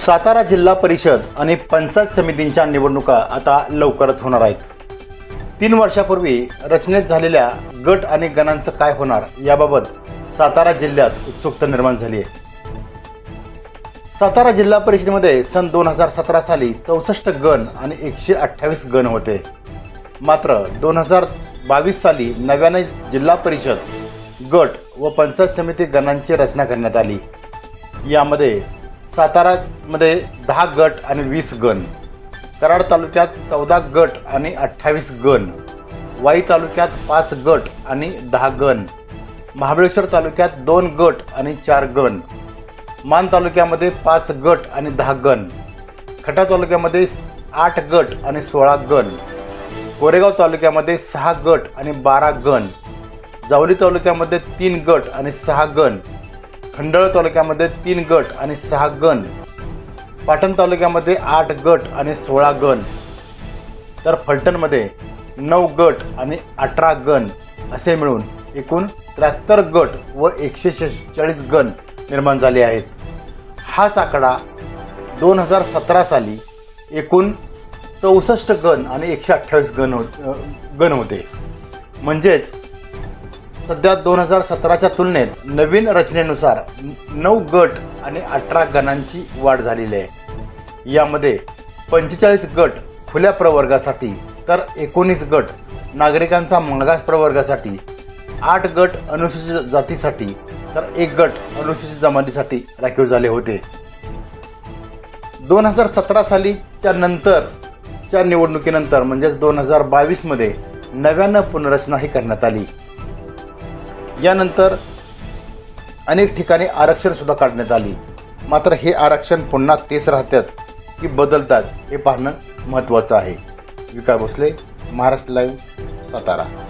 सातारा जिल्हा परिषद आणि पंचायत समितींच्या निवडणुका आता लवकरच होणार आहेत. तीन वर्षापूर्वी रचनेत झालेल्या गट आणि गणांचं काय होणार याबाबत सातारा जिल्ह्यात उत्सुकता निर्माण झाली आहे. सातारा जिल्हा परिषदेमध्ये सन दोन हजार सतरा साली चौसष्ट गण आणि एकशे अठ्ठावीस गण होते. मात्र दोन हजार बावीस साली नव्याने जिल्हा परिषद गट व पंचायत समिती गणांची रचना करण्यात आली. यामध्ये सातारामध्ये दहा गट आणि वीस गण. कराड तालुक्यात चौदा गट आणि अठ्ठावीस गण. वाई तालुक्यात पाच गट आणि दहा गण. महाबळेश्वर तालुक्यात दोन गट आणि चार गण. मान तालुक्यामध्ये पाच गट आणि दहा गण. खटा तालुक्यामध्ये आठ गट आणि सोळा गण. कोरेगाव तालुक्यामध्ये सहा गट आणि बारा गण. जावली तालुक्यामध्ये तीन गट आणि सहा गण. खंडळ तालुक्यामध्ये तीन गट आणि सहा गण. पाटण तालुक्यामध्ये आठ गट आणि सोळा गण. तर फलटणमध्ये नऊ गट आणि अठरा गण असे मिळून एकूण त्र्याहत्तर गट व एकशे शेहेचाळीस गण निर्माण झाले आहेत. हाच आकडा दोन हजार सतरा साली एकूण चौसष्ट गण आणि एकशे अठ्ठावीस गण हो गण होते. म्हणजेच सध्या दोन हजार सतराच्या तुलनेत नवीन रचनेनुसार नऊ गट आणि अठरा गणांची वाढ झालेली आहे. यामध्ये पंचेचाळीस गट खुल्या प्रवर्गासाठी तर एकोणीस गट नागरिकांचा मागास प्रवर्गासाठी आठ गट अनुसूचित जातीसाठी तर एक गट अनुसूचित जमातीसाठी राखीव झाले होते. दोन हजार सतरा सालीच्या नंतरच्या निवडणुकीनंतर म्हणजेच दोन हजार बावीसमध्ये नव्यानं पुनर्रचना ही करण्यात आली. यानंतर अनेक ठिकाणी आरक्षणसुद्धा काढण्यात आली. मात्र हे आरक्षण पुन्हा तेच राहतात की बदलतात हे पाहणं महत्त्वाचं आहे. विकास भोसले महाराष्ट्र लाईव्ह सातारा.